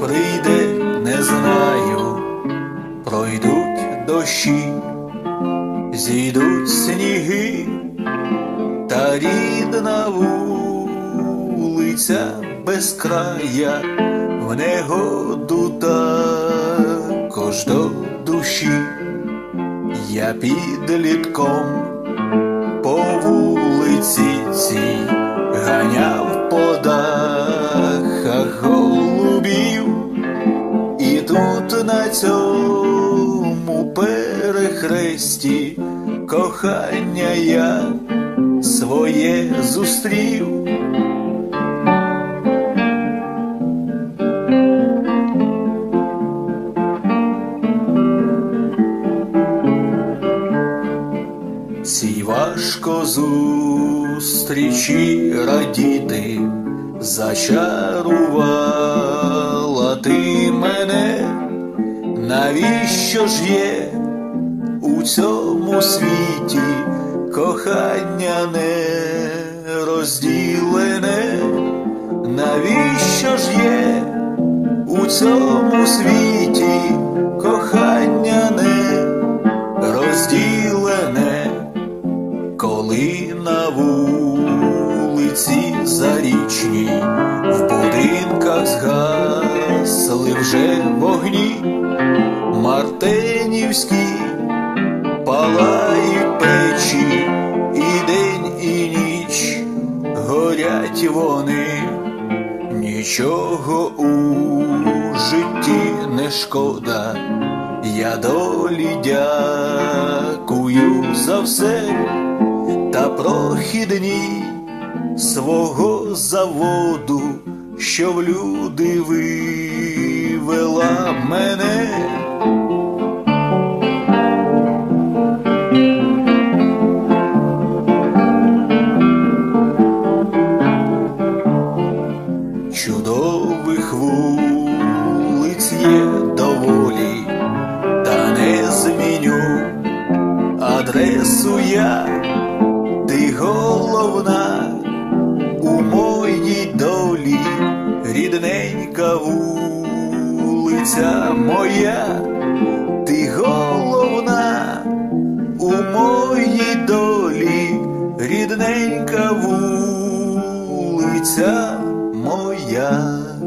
прийде, не знаю, пройдуть дощі, зійдуть сніги, та рідна вулиця без края в негоду також до душі. Я підлітком по вулиці цій ганяв дахах голубів, і тут на цьому перехресті кохання я своє зустрів. Цій важко зустрічі радіти, зачарувала ти мене, навіщо ж є у цьому світі кохання не розділене, навіщо ж є у цьому світі кохання мартинівські палають печі, і день, і ніч горять вони, нічого у житті не шкода. Я долі дякую за все та прохідні свого заводу, що в люди вивела мене. Чудових вулиць є доволі, та не зміню адресу я, ти головна у моїй долі, рідненька вулиця моя, ти головна у моїй долі, рідненька вулиця моя.